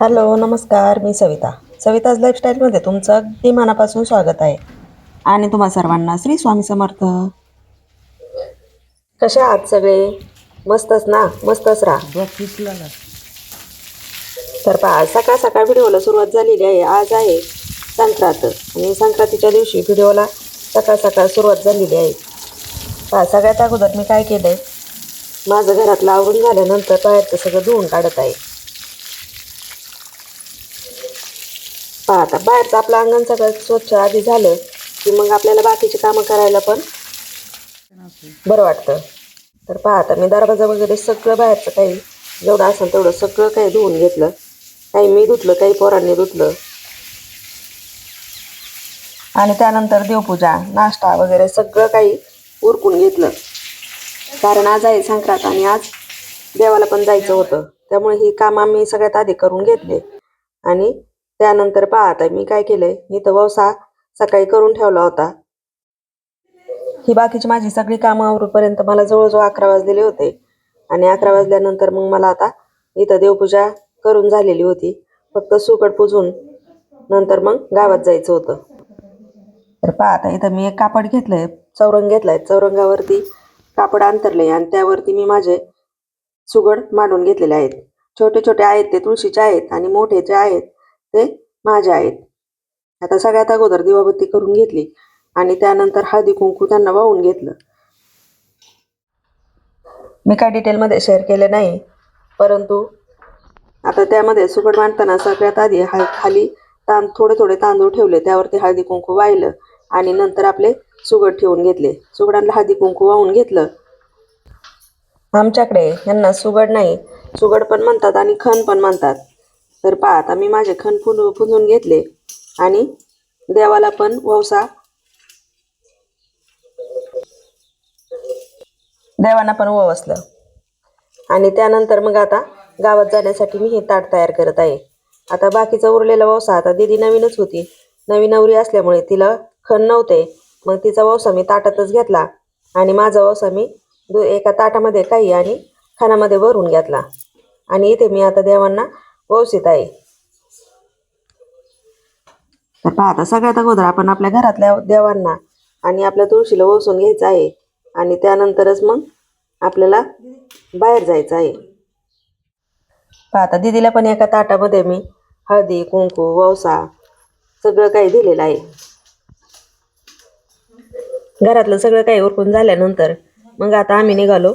Hello नमस्कार मी सविता. सविताज लाईफस्टाईलमध्ये तुमचं अगदी मनापासून स्वागत आहे. आणि तुम्हा सर्वांना श्री स्वामी समर्थ. कशा आहात सगळे? मस्तच ना? मस्तच राहा. तर पहा सकाळ सकाळ व्हिडिओला सुरुवात झालेली आहे. आज आहे संक्रांत. आणि संक्रांतीच्या दिवशी व्हिडिओला सकाळ सकाळ सुरुवात झालेली आहे. पहा सगळ्यात अगोदर मी काय केलं आहे माझं घरातलं आवरून झाल्यानंतर बाहेरचं सगळं धुवून काढत आहे. पहा आता बाहेरचं आपलं अंगण सगळं स्वच्छ आधी झालं की मग आपल्याला बाकीची कामं करायला पण बरं वाटतं. तर पहा आता मी दरवाजा वगैरे सगळं बाहेरचं काही जेवढं असेल तेवढं सगळं काही धुवून घेतलं. काही मी धुतलं काही पोरांनी धुतलं. आणि त्यानंतर देवपूजा नाश्ता वगैरे सगळं काही उरकून घेतलं. कारण आज आहे संक्रांत आणि आज देवाला पण जायचं होतं. त्यामुळे ही कामं आम्ही सगळ्यात आधी करून घेतले. आणि त्यानंतर पहा आता मी काय केलंय. मी तर वसा सकाळी करून ठेवला होता. ही बाकीची माझी सगळी कामं आवरूपर्यंत मला जवळजवळ अकरा वाजलेले होते. आणि अकरा वाजल्यानंतर मग मला आता इथं देवपूजा करून झालेली होती. फक्त सुकट पुजून नंतर मग गावात जायचं होतं. तर पहा आता इथं मी एक कापड घेतलंय चौरंग घेतलाय. चौरंगावरती कापड अंतरले आणि त्यावरती मी माझे सुगड मांडून घेतलेले आहेत. छोटे छोटे आहेत ते तुळशीचे आहेत आणि मोठे जे आहेत ते माझ्या आहेत. आता सगळ्यात अगोदर दिवाबत्ती करून घेतली आणि त्यानंतर हळदी कुंकू त्यांना वाहून घेतलं. मी काय डिटेलमध्ये शेअर केले नाही परंतु आता त्यामध्ये सुकट मांडताना सगळ्यात आधी हा खाली तां थोडे थोडे तांदूळ ठेवले त्यावरती हळदी कुंकू वाहिलं आणि नंतर आपले सुगड ठेवून घेतले. सुगडांना हळदी कुंकू वाहून घेतलं. आमच्याकडे यांना सुगड नाही सुगड पण म्हणतात आणि खण पण म्हणतात. तर पहा आता मी माझे खण फुल फुजून घेतले. आणि देवाला पण ववसा देवांना पण ववसलं आणि त्यानंतर मग आता गावात जाण्यासाठी मी हे ताट तयार करत आहे. आता बाकीचा उरलेला ववसा आता दिदी नवीनच होती. नवीन नवरी असल्यामुळे तिला खण नव्हते. मग तिचा ववसा मी ताटातच घेतला. आणि माझा ववसा मी दु एका ताटामध्ये काही आणि खानामध्ये भरून घेतला. आणि इथे मी आता देवांना ववसित आहे तर पहा आता सगळ्यात अगोदर आपण आपल्या घरातल्या देवांना आणि आपल्या तुळशीला वसून घ्यायचं आहे. आणि त्यानंतरच मग आपल्याला बाहेर जायचं आहे. पहा आता दिदीला पण एका ताटामध्ये मी हळदी कुंकू ववसा सगळं काही दिलेलं आहे. घरातलं सगळं काही उरकून झाल्यानंतर मग आता आम्ही निघालो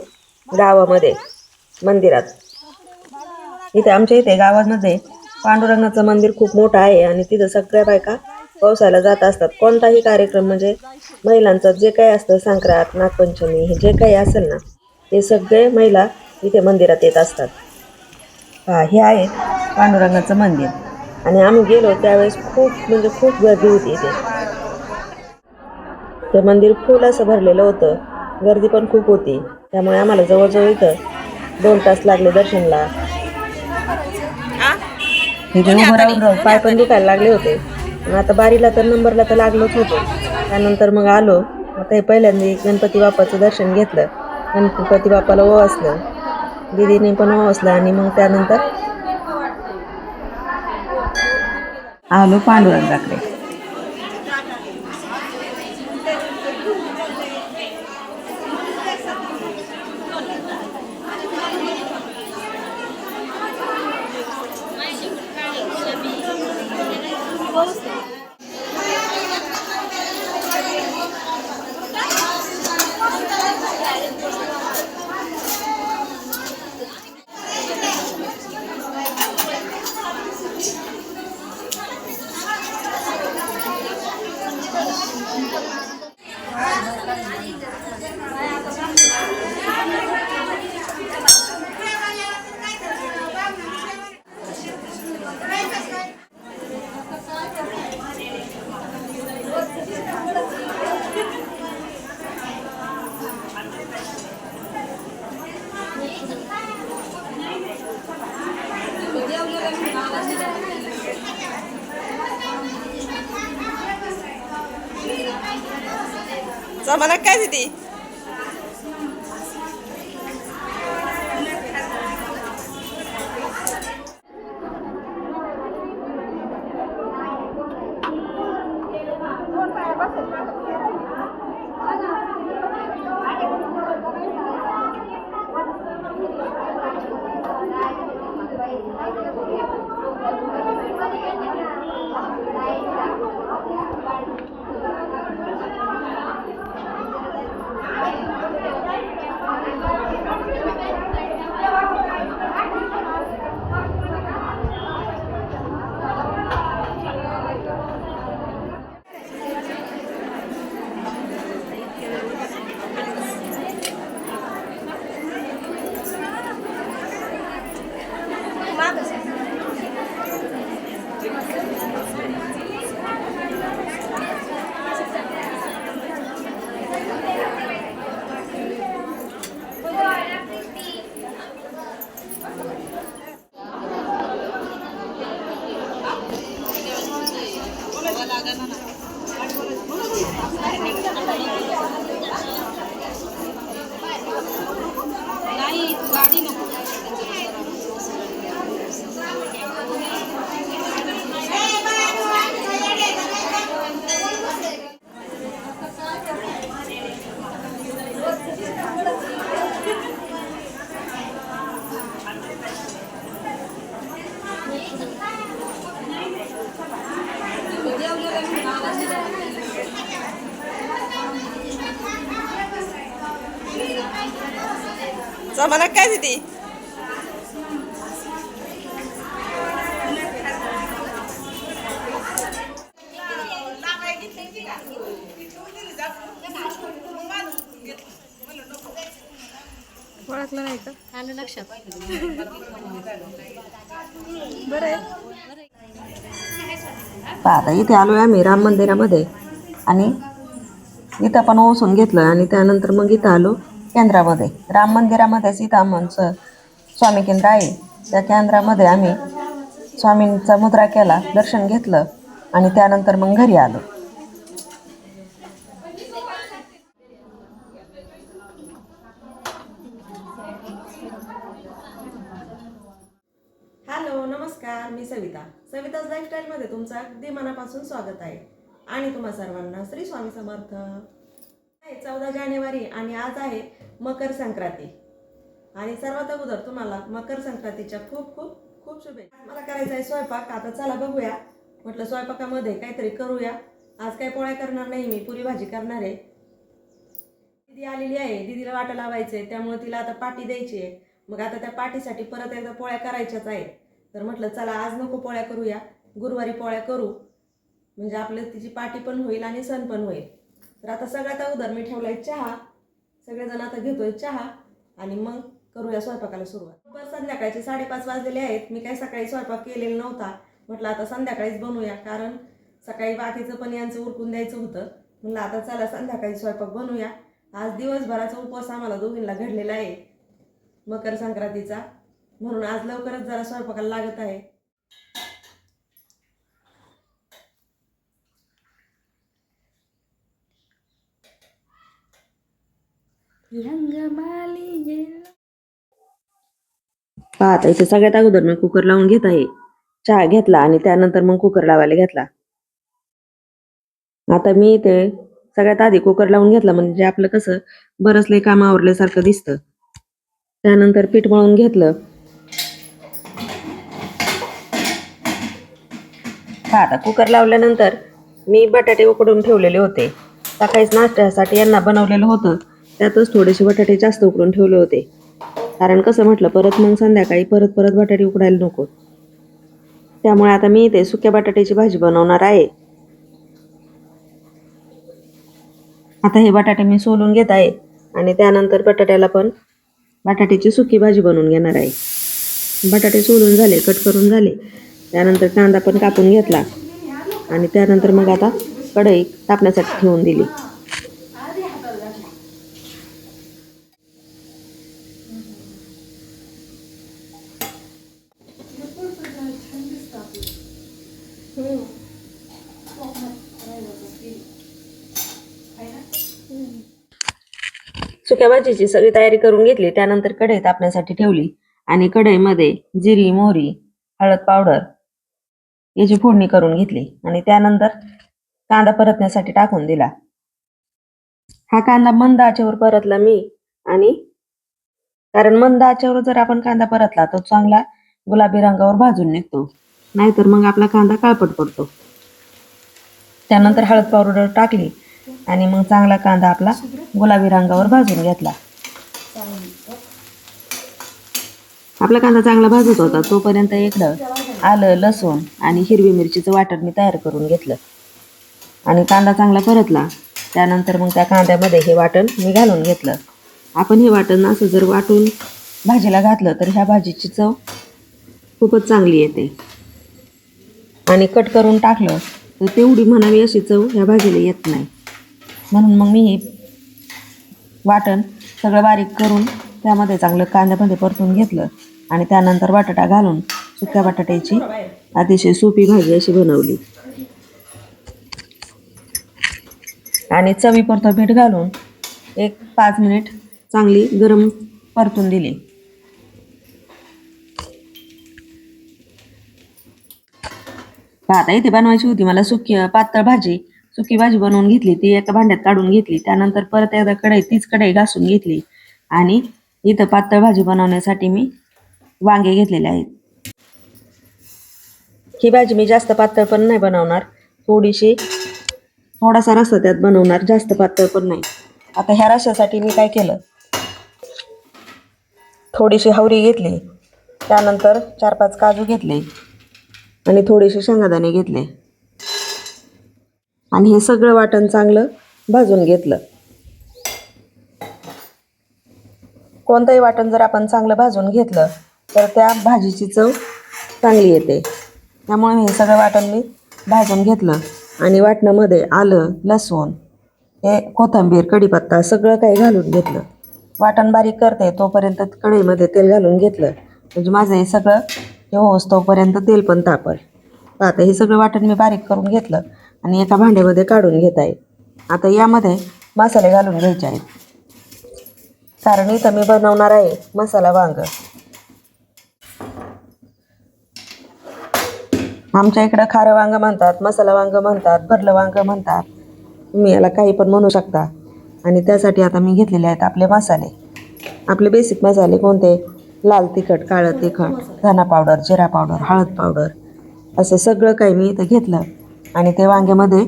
गावामध्ये मंदिरात. इथे आमच्या इथे गावामध्ये पांडुरंगाचं मंदिर खूप मोठं आहे आणि तिथं सगळ्या बायका पावसाला जात असतात. कोणताही कार्यक्रम म्हणजे महिलांचं जे काही असतं संक्रांत नागपंचमी हे जे काही असेल ना ते सगळे महिला इथे मंदिरात येत असतात. हा हे आहे पांडुरंगाचं मंदिर. आणि आम्ही गेलो त्यावेळेस खूप म्हणजे खूप गर्दी होती इथे. ते मंदिर फुल असं भरलेलं होतं. गर्दी पण खूप होती. त्यामुळे आम्हाला जवळजवळ इथं दोन तास लागले दर्शनला. उभं राहून राहून पाय पण दुखायला लागले होते. पण आता बारीला तर नंबरला तर लागलोच होतो. त्यानंतर मग आलो. आता हे पहिल्यांदा गणपती बाप्पाचं दर्शन घेतलं. गणपती बाप्पाला ओवासलं. दिदीने पण ओवासलं आणि मग त्यानंतर आलो पांडुरंगाकडे. जमाना काय दिदी ओळखलं नाही का? आलं लक्षात. बरं आहे. पहा आता इथे आलोय आम्ही राम मंदिरामध्ये. आणि इथं पण ओसून घेतलं आणि त्यानंतर मग इथं आलो केंद्रामध्ये. राम मंदिरामध्येच इथं आमचं स्वामी केंद्र आहे. त्या केंद्रामध्ये आम्ही स्वामींचा मुद्रा केला दर्शन घेतलं आणि त्यानंतर मग घरी आलो हॅलो नमस्कार मी सविता सविताज लाईफस्टाईलमध्ये तुमचं अगदी मनापासून स्वागत आहे. आणि तुम्हा सर्वांना श्री स्वामी समर्थ. आहे चौदा जानेवारी आणि आज आहे मकर संक्रांती. आणि सर्वात अगोदर तुम्हाला मकर संक्रांतीच्या खूप खूप खूप शुभेच्छा. मला करायचा आहे स्वयंपाक. आता चला बघूया. म्हटलं स्वयंपाकामध्ये काहीतरी करूया. आज काय पोळ्या करणार नाही मी. पुरी भाजी करणार आहे. दिदी आलेली आहे. दिदीला वाटा लावायचे त्यामुळे तिला आता पाटी द्यायची आहे. मग आता त्या पाटीसाठी परत एकदा पोळ्या करायच्याच आहेत. तर म्हटलं चला आज नको पोळ्या करूया. गुरुवारी पोळ्या करू. म्हणजे आपलं तिची पाटी पण होईल आणि सण पण होईल. तर आता सगळ्यात अगोदर मी ठेवलाय चहा. सगळेजण आता घेतोय चहा. आणि मग करूया स्वयंपाकाला सुरुवात. बरं संध्याकाळचे साडेपाच वाजलेले आहेत. मी काही सकाळी स्वयंपाक केलेला नव्हता. म्हटलं आता संध्याकाळीच बनवूया कारण सकाळी बाकीचं पण यांचं उरकून द्यायचं होतं. म्हटलं आता चला संध्याकाळी स्वयंपाक बनवूया. आज दिवसभराचा उपवास आम्हाला दोघींना घडलेला आहे. मकर संक्रांतीचा. म्हणून आज लवकरच जरा स्वयंपाकाला लागत आहे. पाहता इथे सगळ्यात अगोदर मी कुकर लावून घेत आहे. चहा घेतला आणि त्यानंतर मग कुकर लावायला घेतला. आता मी इथे सगळ्यात आधी कुकर लावून घेतला म्हणजे आपलं कसं बरंच लय काम आवरल्यासारखं दिसतं. त्यानंतर पीठ मळून घेतलं. आता कुकर लावल्यानंतर मी बटाटे उकडून ठेवलेले होते. सकाळीच नाश्त्यासाठी यांना बनवलेलं होतं. त्यातच थोडेसे बटाटे जास्त उकडून ठेवले होते. कारण कसं म्हटलं परत मग संध्याकाळी परत परत बटाटे उकडायला नको. त्यामुळे आता मी इथे सुक्या बटाट्याची भाजी बनवणार आहे. आता हे बटाटे मी सोलून घेत आहे आणि त्यानंतर बटाट्याला पण बटाट्याची सुकी भाजी बनवून घेणार आहे. बटाटे सोलून झाले कट करून झाले. त्यानंतर कांदा पण कापून घेतला. आणि त्यानंतर मग आता कढई तापण्यासाठी ठेवून दिली. सुक्या भाजीची सगळी तयारी करून घेतली त्यानंतर कढई तापण्यासाठी ठेवली आणि कढईमध्ये जिरी मोहरी हळद पावडर याची फोडणी करून घेतली आणि त्यानंतर कांदा परतण्यासाठी टाकून दिला. हा कांदा मंद आचेवर परतला मी आणि कारण मंद आचेवर जर आपण कांदा परतला तर चांगला गुलाबी रंगावर भाजून निघतो. नाहीतर मग आपला कांदा काळपट पडतो. त्यानंतर हळद पावडर टाकली आणि मग चांगला कांदा आपला गुलाबी रंगावर भाजून घेतला. आपला कांदा चांगला भाजत होता तोपर्यंत इकडं आलं लसूण आणि हिरवी मिरचीचं वाटण मी तयार करून घेतलं. आणि कांदा चांगला परतला त्यानंतर मग त्या कांद्यामध्ये हे वाटण मी घालून घेतलं. आपण हे वाटण असं जर वाटून भाजीला घातलं तर ह्या भाजीची चव खूपच चांगली येते. आणि कट करून टाकलं तर तेवढी म्हणावी अशी चव ह्या भाजीला येत नाही. म्हणून मग मी हे वाटण सगळं बारीक करून त्यामध्ये चांगलं कांद्यामध्ये परतून घेतलं. आणि त्यानंतर बटाटा घालून सुक्या बटाट्याची अतिशय सोपी भाजी अशी बनवली. आणि चवीपुरतं पीठ घालून एक पाच मिनिट चांगली गरम परतून दिली. आता इथे बनवायची होती मला सुकी पातळ भाजी. सुकी भाजी बनवून घेतली ती एका भांड्यात काढून घेतली त्यानंतर परत एकदा कढई तीच कढई घासून घेतली आणि इथं पातळ भाजी बनवण्यासाठी मी वांगे घेतलेले आहेत. ही भाजी मी जास्त पातळ पण नाही बनवणार थोडीशी थोडासा रस्सा त्यात बनवणार जास्त पातळ पण नाही. आता ह्या रश्श्यासाठी मी काय केलं? थोडीशी हवरी घेतली त्यानंतर चार पाच काजू घेतले आणि थोडेसे शेंगादाणे घेतले. आणि हे सगळं वाटण चांगलं भाजून घेतलं. कोणतंही वाटण जर आपण चांगलं भाजून घेतलं तर त्या भाजीची चव चांगली येते. त्यामुळे हे सगळं वाटण मी भाजून घेतलं आणि वाटणामध्ये आलं लसूण हे कोथिंबीर कढीपत्ता सगळं काही घालून घेतलं. वाटण बारीक करते तोपर्यंत कढईमध्ये तेल घालून घेतलं. म्हणजे माझं हे सगळं हे होस तोपर्यंत तेल पण तापल. आता हे सगळं वाटण मी बारीक करून घेतलं. आणि एका भांड्यामध्ये काढून घेत आहे. आता यामध्ये मसाले घालून घ्यायचे आहेत. कारण इथं मी बनवणार आहे मसाला वांग. आमच्या इकडं खारं वांग म्हणतात मसाला वांग म्हणतात भरलं वांग म्हणतात. तुम्ही याला काही पण म्हणू शकता. आणि त्यासाठी आता मी घेतलेले आहेत आपले मसाले. आपले बेसिक मसाले कोणते? लाल तिखट काळं तिखट धना पावडर जिरा पावडर हळद पावडर. असं सगळं काही मी इथं घेतलं. आणि ते वांग्यामध्ये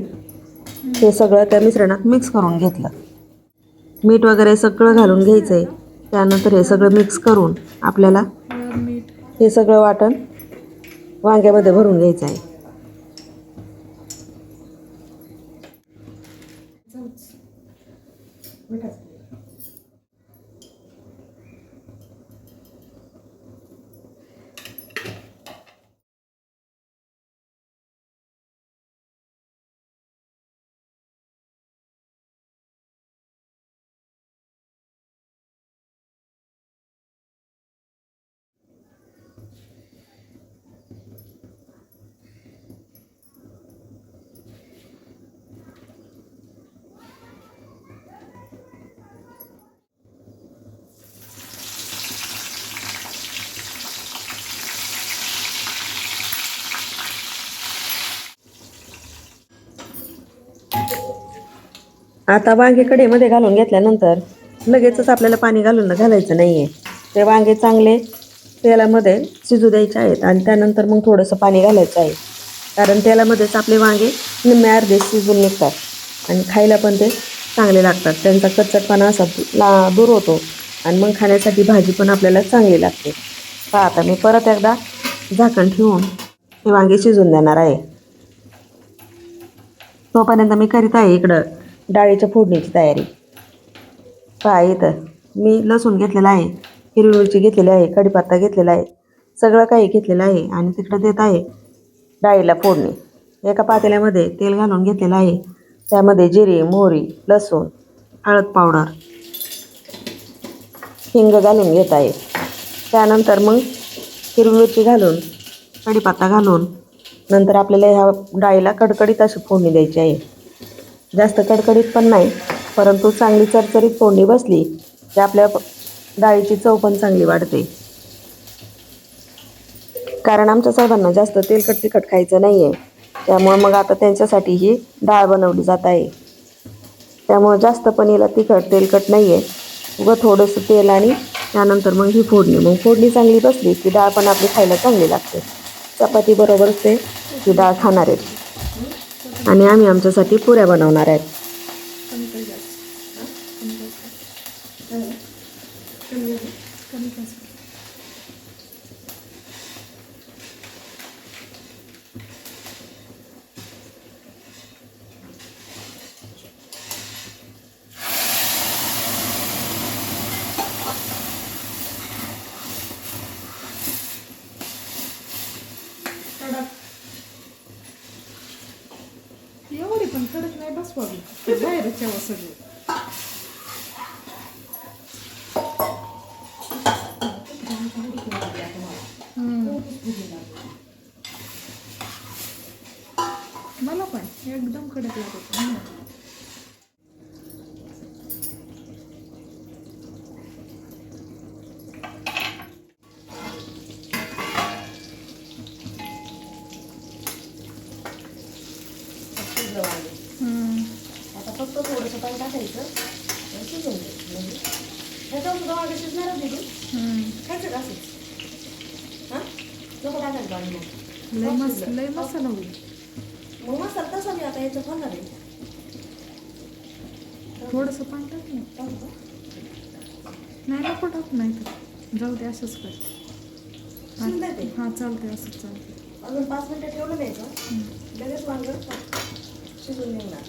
हे सगळं त्या मिश्रणात मिक्स करून घेतलं. मीठ वगैरे सगळं घालून घ्यायचं आहे त्यानंतर हे सगळं मिक्स करून आपल्याला हे सगळं वाटण वांग्यामध्ये भरून घ्यायचं आहे आता वांगे कडेमध्ये घालून घेतल्यानंतर लगेचच आपल्याला पाणी घालून घालायचं नाही आहे ते वांगे चांगले तेलामध्ये शिजू द्यायचे आहेत आणि त्यानंतर मग थोडंसं पाणी घालायचं आहे. कारण तेलामध्येच आपले वांगे निम्मे अर्धे शिजून निघतात आणि खायला पण ते चांगले लागतात. त्यांचा कच्चटपणा असा ला दूर होतो आणि मग खाण्यासाठी भाजी पण आपल्याला चांगली लागते. पहा आता मी परत एकदा झाकण ठेवून हे वांगे शिजून देणार आहे. तोपर्यंत मी करीत आहे इकडं डाळीच्या फोडणीची तयारी. पहा इथं मी लसूण घेतलेला आहे हिरवी मिरची घेतलेली आहे कढीपत्ता घेतलेला आहे सगळं काही घेतलेलं आहे आणि तिकडं देत आहे डाळीला फोडणी. एका पातेल्यामध्ये तेल घालून घेतलेलं आहे त्यामध्ये जिरे मोहरी लसूण हळद पावडर हिंग घालून घेत आहे. त्यानंतर मग हिरवी मिरची घालून कढीपत्ता घालून नंतर आपल्याला ह्या डाळीला कडकडीत अशी फोडणी द्यायची आहे. जास्त कडकडीत पण नाही परंतु चांगली चरचरीत फोडणी बसली की आपल्या डाळीची चव पण चांगली वाढते. कारण आमच्या साहेबांना जास्त तेलकट तिखट खायचं नाही आहे त्यामुळे मग आता त्यांच्यासाठी ही डाळ बनवली जात आहे. त्यामुळे जास्त पण याला तिखट तेलकट नाही आहे व थोडंसं तेल आणि त्यानंतर मग ही फोडणी. मग फोडणी चांगली बसली की डाळ पण आपली खायला चांगली लागते. चपाती बरोबर ते डाळ खाणार आहेत. आणि आम्ही आमच्यासाठी पुऱ्या बनवणार आहेत एवढी पण कडक नाही बसवावी बाहेरच यावं सगळं मला पण. एकदम कडक लागत हम्म. हम्म. आता फक्त थोडंसं पाणी टाकायचं आणि शिजवून घ्यायचं म्हणजे ह्याच्यावर सुद्धा वांगे शिजणारच नाही तू हम्म. खायचं का असंच हां नको टाकायचं पाणी मग लय मस लय मसाला होईल मग मसाला तसा मी आता याच्यात घालणार आहे थोडंसं पाणी टाक ना टाकू का? नाही नको टाकू नाही तर जाऊ दे असंच कर. हां चालतंय असंच चालतंय. अजून पाच मिनिटं ठेवलं नाही का? लगेच वांग शिजून निघणार.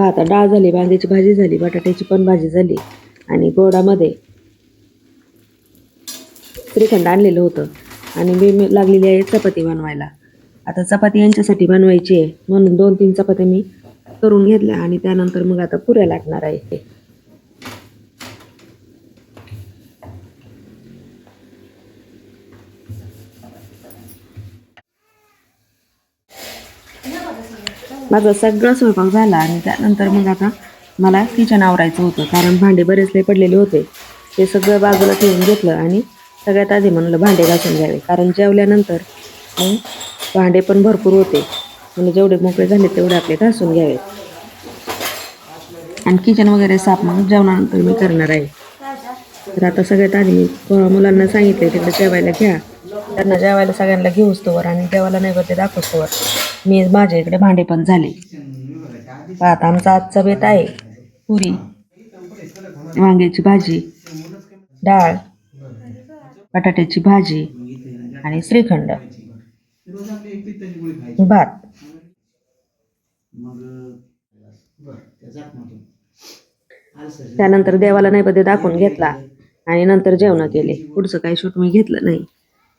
पहा आता डाळ झाली वांग्याची भाजी झाली बटाट्याची पण भाजी झाली आणि गोडामध्ये श्रीखंड आणलेलं होतं. आणि मी मी लागलेली आहे चपाती बनवायला. आता चपाती यांच्यासाठी बनवायची आहे. म्हणून दोन तीन चपात्या मी करून घेतल्या आणि त्यानंतर मग आता पुऱ्या लागणार आहे. माझा सगळा स्वयंपाक झाला आणि त्यानंतर मग आता मला किचन आवरायचं होतं कारण भांडे बरेचले पडलेले होते. ते सगळं बाजूला ठेवून घेतलं आणि सगळ्यात आधी म्हणलं भांडे घासून घ्यावे कारण जेवल्यानंतर मग भांडे पण भरपूर होते. म्हणजे जेवढे मोकळे झाले तेवढे आपले घासून घ्यावे. आणि किचन वगैरे साफ मग जेवणानंतर मी करणार आहे. तर आता सगळ्यात आधी मी मुलांना सांगितले तिकडे जेवायला घ्या. त्यांना जेवायला सगळ्यांना घेऊस तोवर आणि देवाला नैवेद्य दाखवस तोवर. मी माझ्या इकडे भांडे पण झाले. आता आमचा आजचा बेत आहे पुरी. वांग्याची भाजी डाळ बटाट्याची भाजी आणि श्रीखंड. भात. त्यानंतर देवाला नैवेद्य दाखवून घेतला आणि नंतर जेवण केले. पुढचं काही शूट मी घेतलं नाही.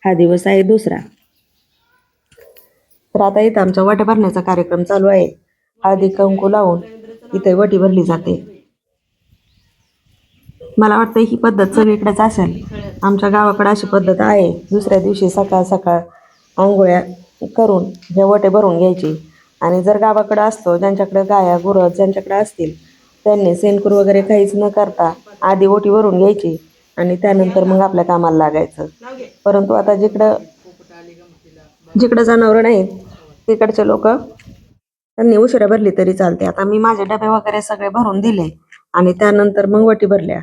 हा दिवस आहे दुसरा. तर आता इथं आमचा वाटा भरण्याचा कार्यक्रम चालू आहे. हळदी कंकू लावून इथे वटी भरली जाते. मला वाटतं ही पद्धत सगळीकडेच असेल. आमच्या गावाकडे अशी पद्धत आहे. दुसऱ्या दिवशी सकाळ सकाळ आंघोळ्या करून हे वटे भरून घ्यायची. आणि जर गावाकडं असतो ज्यांच्याकडे गाया गुरं ज्यांच्याकडे असतील त्यांनी सेनकूर वगैरे काहीच न करता आधी ओटी भरून घ्यायची आणि त्यानंतर मग आपल्या कामाला लागायचं. परंतु आता जिकडं जिकडं जनावरं नाहीत तिकडचे लोक त्यांनी उशिरा भरली तरी चालते आता मी माझे डबे वगैरे सगळे भरून दिले आणि त्यानंतर मग वटी भरल्या.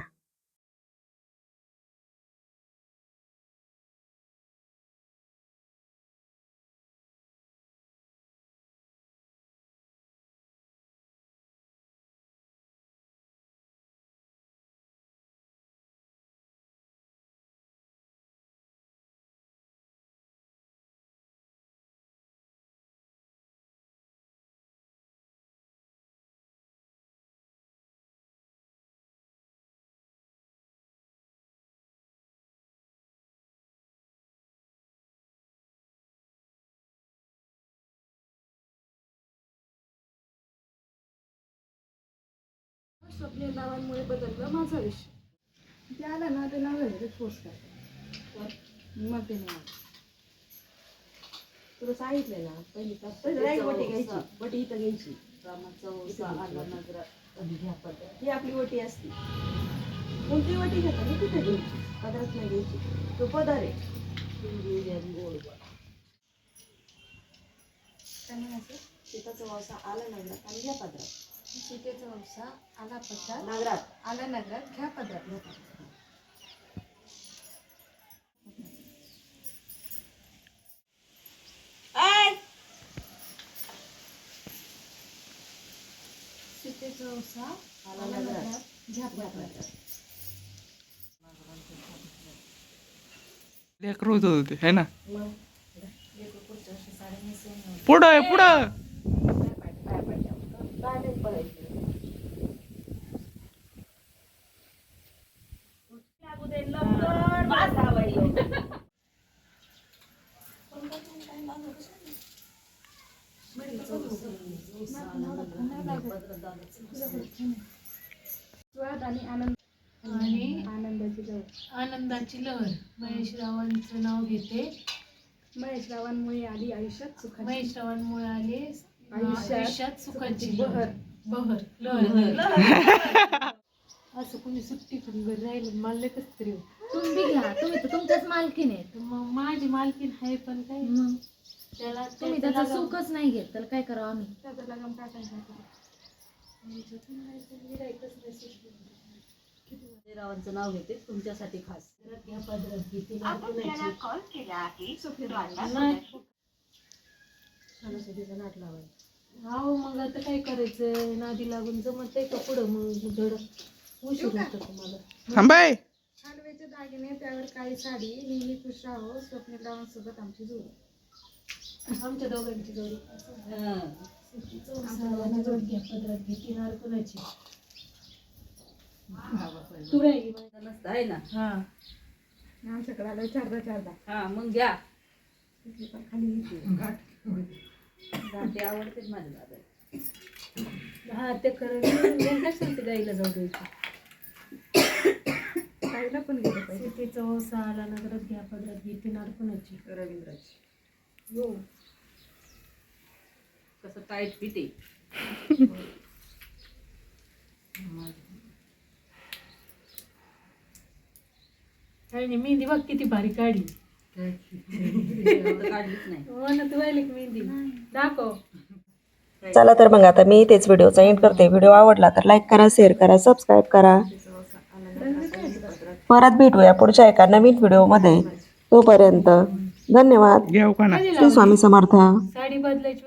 स्वप्नील बाबांमुळे बदललं माझं आयुष्य ते आलं ना ते नाव झालं ते फोर्स कर मग ते नाही तुला सांगितलंय ना पहिली राईट वटी घ्यायची वटी इथं घ्यायची. ही आपली वटी असते. कोणती वटी घेता ना तिथे घ्यायची. पदरात नाही घ्यायची. तो पदर आहे. सीताचा वासा आला नगरात आणि घ्या पदरात सीतेचा वंशा आला पत्रात नगरात आला नगरात घ्या पदरात. सीतेचा वंशा आला नगरात घ्या पदरात. लेकर होत होते है ना? मग? पुढं आहे पुढं. काय नाही पडायचं स्वाद आणि आनंद आणि आनंदाची लहर. आनंदाची लहर महेश रावांचं नाव घेते. महेश रावांमुळे आली आयुष्यात सुखाची. महेश रावांमुळे आले आयुष्यात सुखाची बहर. बहर लहर. असं कोणी सुट्टी करून घरी राहिलं मला कसं तरी. तुम्ही घ्या. तुम्ही तर तुमच्याच मालकीन आहे तर मग माझी मालकीन आहे पण काय? मग? त्याला तुम्ही त्याचं सुखच नाही घेत. तर काय करावं आम्ही? त्याचं लगाम काय सुटलं. रावांचं नाव घेते? तुमच्यासाठी खास. नाट लावायचा. हो मग आता काय करायचं नादी लागून जमत आहे का पुढं मग? धड. उशीर होतं तुम्हाला. थांबाय. छानवेचे दागिने त्यावर काळी साडी. नेहमी खुश राहो. स्वप्नील रावांसोबत आमची जोडी. आमच्या दोघांची जोडी. जोडी. घ्या पदरात घे ती नार कुणाची? तू काय घे नसतं आहे ना? हा. आमच्याकडे आलं चारदा चारदा. हा मग घ्या. खाली गाठी आवडतेच माझ्या दादा हा ते सांगते गाईला जाऊ द्यायचं ताईला पण गेलं पाहिजे. ओसा आला नगरात घ्या पदरात घे ती नार कुणाची रवींद्राची. हो. कसं टाईट नाही मेहंदी बघ किती भारी काढली. हो चला तर मग आता मी तेच व्हिडिओचा एंड करते. व्हिडिओ आवडला तर लाईक करा शेअर करा सबस्क्राईब करा. परत भेटूया पुढच्या एका नवीन व्हिडिओमध्ये तोपर्यंत धन्यवाद. श्री स्वामी समर्थ. साडी बदलायची.